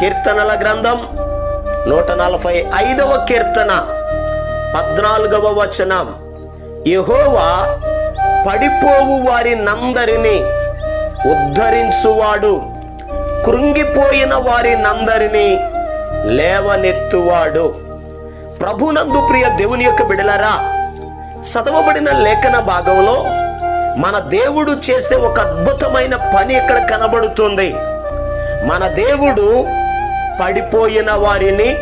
కీర్తనల గ్రంథం నూట నలభై ఐదవ కీర్తన పద్నాలుగవ వచనం. యహోవా పడిపోవు వారి నందరిని ఉద్ధరించువాడు. కృంగిపోయిన వారి నందరిని లేవనెత్తువాడు. ప్రభునందు ప్రియ దేవుని యొక్క బిడలరా చదవబడిన లేఖన భాగంలో మన దేవుడు చేసే ఒక అద్భుతమైన పని ఇక్కడ కనబడుతుంది. మన దేవుడు పడిపోయిన వారిని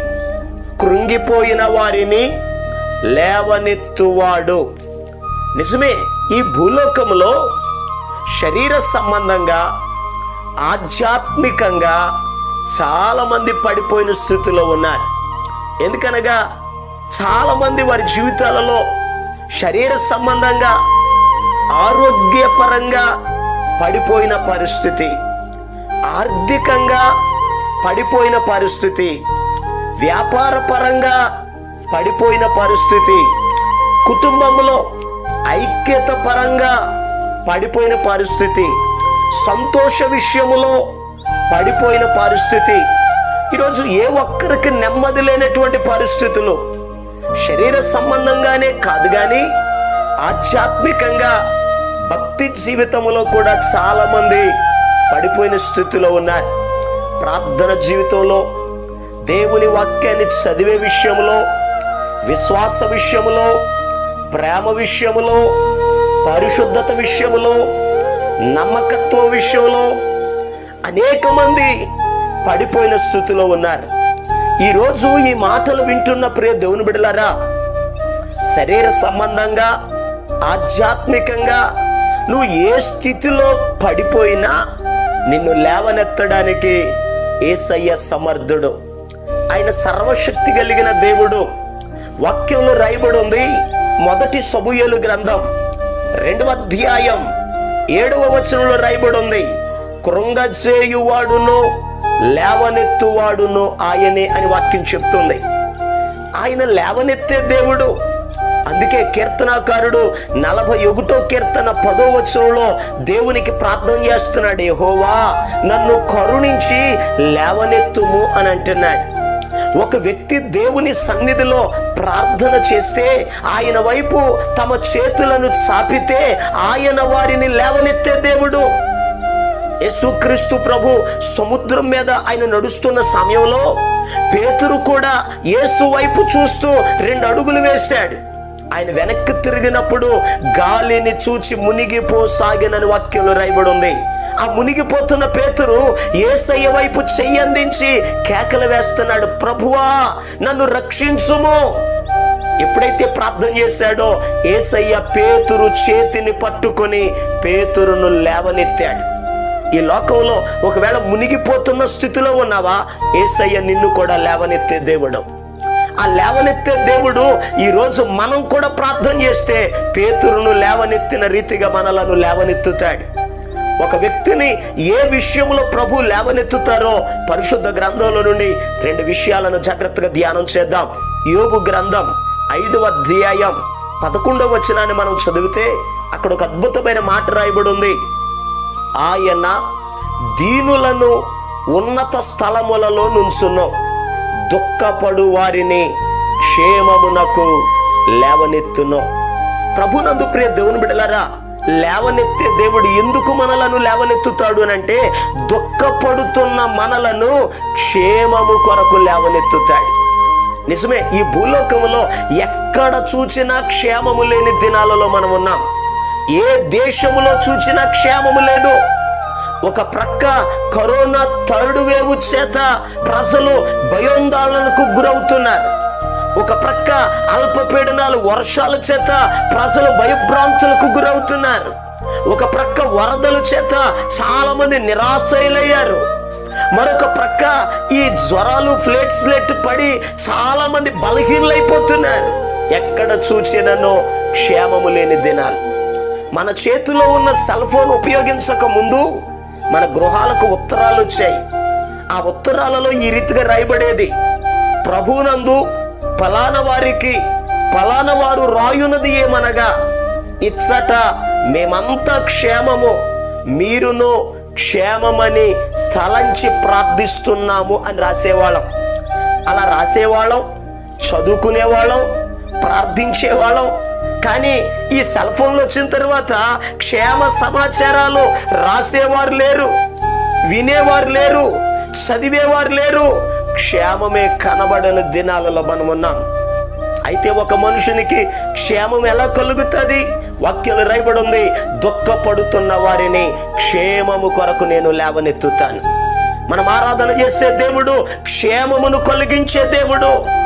కృంగిపోయిన వారిని లేవనెత్తువాడు. నిజమే ఈ భూలోకంలో శరీర సంబంధంగా ఆధ్యాత్మికంగా చాలామంది పడిపోయిన స్థితిలో ఉన్నారు. ఎందుకనగా చాలామంది వారి జీవితాలలో శరీర సంబంధంగా ఆరోగ్యపరంగా పడిపోయిన పరిస్థితి. ఆర్థికంగా పడిపోయిన పరిస్థితి. వ్యాపార పరంగా పడిపోయిన పరిస్థితి. కుటుంబంలో ఐక్యత పరంగా పడిపోయిన పరిస్థితి. సంతోష విషయములో పడిపోయిన పరిస్థితి. ఈరోజు ఏ ఒక్కరికి నెమ్మది లేనటువంటి పరిస్థితులు. శరీర సంబంధంగానే కాదు కానీ ఆధ్యాత్మికంగా భక్తి జీవితంలో కూడా చాలామంది పడిపోయిన స్థితిలో ఉన్నారు. ప్రార్థన జీవితంలో దేవుని వాక్యాన్ని చదివే విషయంలో విశ్వాస విషయములో ప్రేమ విషయములో పరిశుద్ధత విషయములో నమ్మకత్వం విషయంలో అనేక మంది పడిపోయిన స్థితిలో ఉన్నారు. ఈరోజు ఈ మాటలు వింటున్న ప్రియ దేవుని బిడలారా శరీర సంబంధంగా ఆధ్యాత్మికంగా నువ్వు ఏ స్థితిలో పడిపోయినా నిన్ను లేవనెత్తడానికి ఏసయ్య సమర్థుడు. ఆయన సర్వశక్తి కలిగిన దేవుడు. వాక్యంలో రాయబడి ఉంది మొదటి సబుయలు గ్రంథం రెండవ అధ్యాయం ఏడవ వచనంలో రాయబడి ఉంది కృంగజేయువాడును లేవనెత్తువాడును ఆయనే అని వాక్యం చెప్తుంది. ఆయన లేవనెత్తే దేవుడు. అందుకే కీర్తనాకారుడు నలభై ఒకటో కీర్తన పదో వచనంలో దేవునికి ప్రార్థన చేస్తున్నాడు హోవా నన్ను కరుణించి లేవనెత్తుము అని అంటున్నాడు. ఒక వ్యక్తి దేవుని సన్నిధిలో ప్రార్థన చేస్తే ఆయన వైపు తమ చేతులను చాపితే ఆయన వారిని లేవనెత్తే దేవుడు. యేసుక్రీస్తు ప్రభు సముద్రం మీద ఆయన నడుస్తున్న సమయంలో పేతురు కూడా యేసు వైపు చూస్తూ రెండు అడుగులు వేశాడు. ఆయన వెనక్కి తిరిగినప్పుడు గాలిని చూచి మునిగిపోసాగినని వాక్యంలో రాయబడి ఉంది ఆ మునిగిపోతున్న పేతురు ఏసయ్య వైపు చెయ్యందించి కేకలు వేస్తున్నాడు ప్రభువా నన్ను రక్షించుము. ఎప్పుడైతే ప్రార్థన చేశాడో ఏసయ్య పేతురు చేతిని పట్టుకొని పేతురును లేవనెత్తాడు. ఈ లోకంలో ఒకవేళ మునిగిపోతున్న స్థితిలో ఉన్నావా? ఏసయ్య నిన్ను కూడా లేవనెత్తే దేవుడు. ఆ లేవనెత్తే దేవుడు ఈరోజు మనం కూడా ప్రార్థన చేస్తే పేతురును లేవనెత్తిన రీతిగా మనలను లేవనెత్తుతాడు. ఒక వ్యక్తిని ఏ విషయంలో ప్రభు లేవనెత్తుతారో పరిశుద్ధ గ్రంథంలో నుండి రెండు విషయాలను జాగ్రత్తగా ధ్యానం చేద్దాం. యోగు గ్రంథం ఐదవ అధ్యాయం పదకొండవ వచనాన్ని మనం చదివితే అక్కడ ఒక అద్భుతమైన మాట రాయబడి ఉంది ఆయన దీనులను ఉన్నత స్థలములలో నుంచున్నాం దుఃఖపడు వారిని క్షేమమునకు లేవనెత్తును. ప్రభునందు ప్రియ దేవుని బిడలారా లేవనెత్తే దేవుడు ఎందుకు మనలను లేవనెత్తుతాడు అని అంటే దుఃఖపడుతున్న మనలను క్షేమము కొరకు లేవనెత్తుతాడు. నిజమే ఈ భూలోకములో ఎక్కడ చూచినా క్షేమము లేని దినాలలో మనం ఉన్నాం. ఏ దేశములో చూచినా క్షేమము లేదు. ఒక ప్రక్క కరోనా థర్డ్ వేవ్ చేత ప్రజలు భయోందోళనకు గురవుతున్నారు. ఒక ప్రక్క అల్పపీడనాలు వర్షాల చేత ప్రజలు భయభ్రాంతులకు గురవుతున్నారు. ఒక ప్రక్క వరదల చేత చాలా మంది నిరాశయులయ్యారు మరొక ప్రక్క ఈ జ్వరాలు ఫ్లేట్స్లెట్ పడి చాలా మంది బలహీనలైపోతున్నారు. ఎక్కడ చూచిననో క్షేమము లేని దినాలు. మన చేతిలో ఉన్న సెల్ ఫోన్ ఉపయోగించక ముందు మన గృహాలకు ఉత్తరాలు వచ్చాయి. ఆ ఉత్తరాలలో ఈ రీతిగా రాయబడేది ప్రభునందు ఫలాన వారికి ఫలానా వారు రాయునది ఏమనగా ఇచ్చట మేమంతా క్షేమము మీరును క్షేమమని తలంచి ప్రార్థిస్తున్నాము అని రాసేవాళ్ళం. అలా రాసేవాళ్ళం చదువుకునేవాళ్ళం ప్రార్థించేవాళ్ళం కానీ ఈ సెల్ ఫోన్లు వచ్చిన తర్వాత క్షేమ సమాచారాలు రాసేవారు లేరు వినేవారు లేరు చదివేవారు లేరు. క్షేమమే కనబడని దినాలలో మనం ఉన్నాం. అయితే ఒక మనుషునికి క్షేమం ఎలా కలుగుతుంది? వాక్యలు రైబడుంది దుఃఖపడుతున్న వారిని క్షేమము కొరకు నేను లేవనెత్తుతాను. మనం ఆరాధన చేసే దేవుడు క్షేమమును కలిగించే దేవుడు.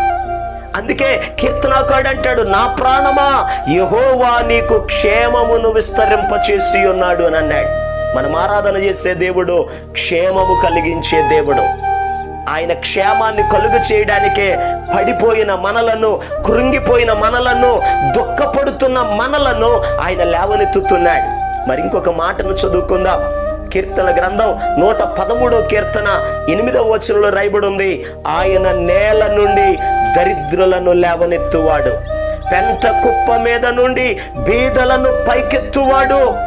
అందుకే కీర్తనాకాడు అంటాడు నా ప్రాణమా యహోవా నీకు క్షేమమును విస్తరింపచేసి ఉన్నాడు అని అన్నాడు. మనం ఆరాధన చేసే దేవుడు క్షేమము కలిగించే దేవుడు. ఆయన క్షేమాన్ని కలుగు చేయడానికే పడిపోయిన మనలను కృంగిపోయిన మనలను దుఃఖపడుతున్న మనలను ఆయన లేవనెత్తుతున్నాడు. మరి ఇంకొక మాటను చదువుకుందాం. కీర్తన గ్రంథం నూట పదమూడో కీర్తన ఎనిమిదవ వచనంలో రాయబడి ఉంది ఆయన నేల నుండి దరిద్రులను లేవనెత్తువాడు. పెంట కుప్ప మీద నుండి బీదలను పైకెత్తువాడు.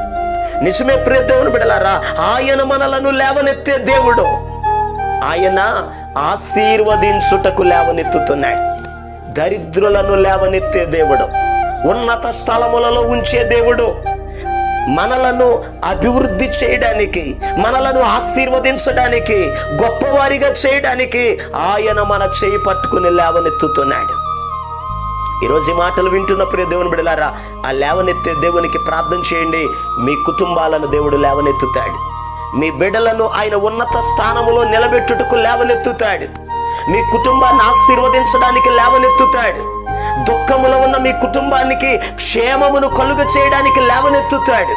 నిజమే ప్రియ దేవుని బిడలారా ఆయన మనలను లేవనెత్తే దేవుడు. ఆయన ఆశీర్వదించుటకు లేవనెత్తుతున్నాడు. దరిద్రులను లేవనెత్తే దేవుడు. ఉన్నత స్థలములలో ఉంచే దేవుడు. మనలను అభివృద్ధి చేయడానికి మనలను ఆశీర్వదించడానికి గొప్పవారిగా చేయడానికి ఆయన మన చేయి పట్టుకుని లేవనెత్తుతున్నాడు. ఈరోజు ఈ మాటలు వింటున్న ప్రియ దేవుని బిడలారా ఆ లేవనెత్తే దేవునికి ప్రార్థన చేయండి. మీ కుటుంబాలను దేవుడు లేవనెత్తుతాడు. మీ బిడ్డలను ఆయన ఉన్నత స్థానంలో నిలబెట్టుటకు లేవనెత్తుతాడు. మీ కుటుంబాన్ని ఆశీర్వదించడానికి లేవనెత్తుతాడు. దుఃఖములో ఉన్న మీ కుటుంబానికి క్షేమమును కలుగ చేయడానికి లేవనెత్తుతాడు.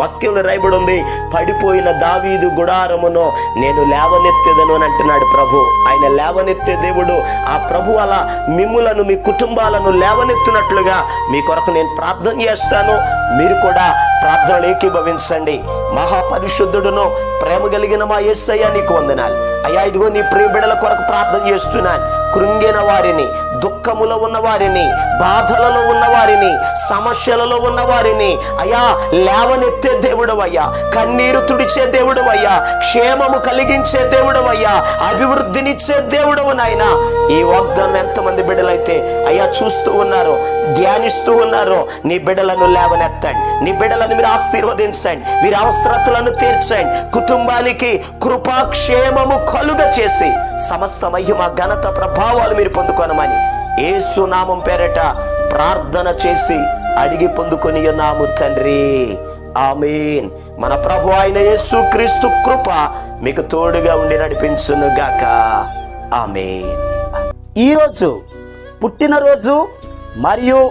వాక్యంలో రాయబడి ఉంది పడిపోయిన దావీదు గుడారమును నేను లేవనెత్తేదను అని అంటున్నాడు ప్రభు. ఆయన లేవనెత్తే దేవుడు ఆ ప్రభు అలా మిమ్ములను మీ కుటుంబాలను లేవనెత్తునట్లుగా మీ కొరకు నేను ప్రార్థన చేస్తాను. మీరు కూడా ప్రార్థనలు ఏకీభవించండి. మహాపరిశుద్ధుడును ప్రేమ కలిగిన మా యేసయ్య నీకు వందనాలు. అయ్యా ఇదిగో నీ ప్రియబిడల కొరకు ప్రార్థన చేస్తున్నాను. కృంగిన వారిని దుఃఖములో ఉన్న వారిని బాధలలో ఉన్న వారిని సమస్యలలో ఉన్న వారిని అయ్యా లేవనెత్తే దేవుడు అయ్యా కన్నీరు తుడిచే దేవుడు అయ్యా క్షేమము కలిగించే దేవుడు అయ్యా అభివృద్ధినిచ్చే దేవుడు నాయన. ఈ వాగ్దానం ఎంతమంది బిడ్డలైతే అయ్యా చూస్తూ ఉన్నారో ధ్యానిస్తూ ఉన్నారో నీ బిడ్డలను లేవనెత్తండి నీ బిడ్డలను మీరు ఆశీర్వదించండి. వీరి అవసరతలను తీర్చండి. కుటుంబానికి కృపాక్షేమము కలుగ చేసి సమస్త మహిమ ఘనత ప్రభావాలు మీరు పొందుకొనమని ఏసునామం పేరట ప్రార్థన చేసి అడిగి పొందుకొని ఉన్నాము తండ్రి. ఆమెన్. మన ప్రభు అయిన యేసు క్రీస్తు కృప మీకు తోడుగా ఉండి నడిపించును గాక. ఆమెన్. ఈరోజు పుట్టినరోజు మరియు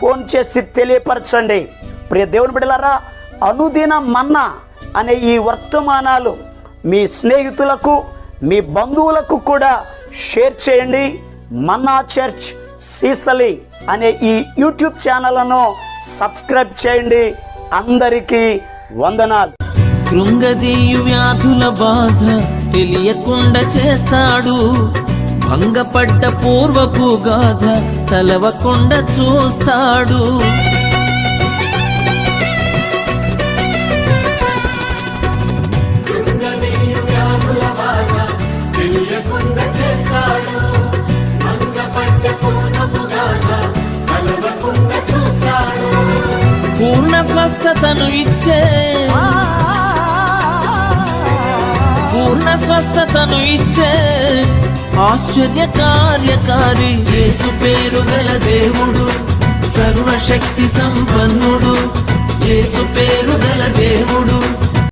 ఫోన్ చేసి తెలియపరచండి. ప్రియ దేవుని బిడ్డలారా అనుదిన మన్నా అనే ఈ వర్తమానాలు మీ స్నేహితులకు మీ బంధువులకు కూడా షేర్ చేయండి. మన్నా చర్చ్ సీసలి అనే ఈ యూట్యూబ్ ఛానల్ను సబ్స్క్రైబ్ చేయండి. అందరికీ వందనాలు. కృంగదీయు వ్యాధుల బాధ తెలియకుండా చేస్తాడు. భంగపడ్డ పూర్వపు గాథ తలవకుండా చూస్తాడు. పూర్ణ స్వస్థతను ఇచ్చే పూర్ణ స్వస్థతను ఇచ్చే ఆశ్చర్య కార్యకారి యేసు పేరు గల దేవుడు సర్వశక్తి సంపన్నుడు. యేసు పేరు గల దేవుడు